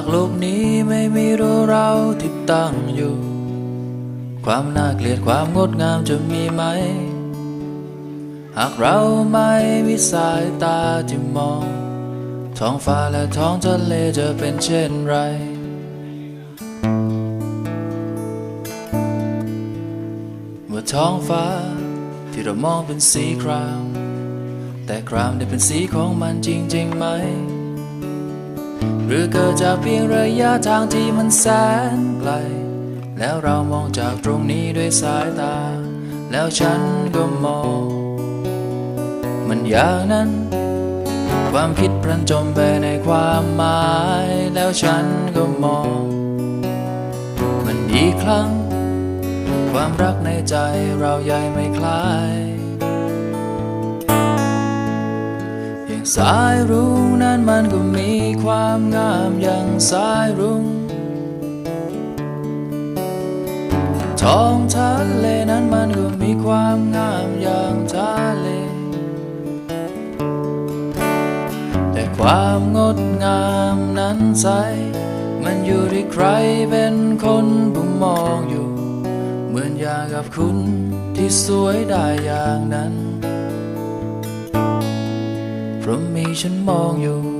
ากโลกนี้ไม่มีเราเราที่ตั้งอยู่ ความน่าเกลียดความงดงามจะมีไหม หากเราไม่มีสายตาที่มอง ท้องฟ้าและท้องทะเลจะเป็นเช่นไรเมื่อท้องฟ้าที่เรามองเป็นสีคราม แต่ครามได้เป็นสีของมันจริงๆไหม หรือเกิดจากเพียงระยะทางที่มันแสนไกล แล้วเรามองจากตรงนี้ด้วยสายตา แล้วฉันก็มอง มันอย่างนั้น ความคิดพลันจมไปในความหมาย แล้วฉันก็มอง มันอีกครั้ง ความรักในใจเราใหญ่ไม่คล้ายอย่างสายรุ้งนั้นมันก็มี ความงามอย่างสายรุ้งท้องทะเลนั้นมันก็มีความงามอย่างทะเล แต่ความงดงามนั้นใส มันอยู่ที่ใครเป็นคนผู้มองอยู่ เหมือนอย่างกับคุณที่สวยได้อย่างนั้น เพราะมีฉันมองอยู่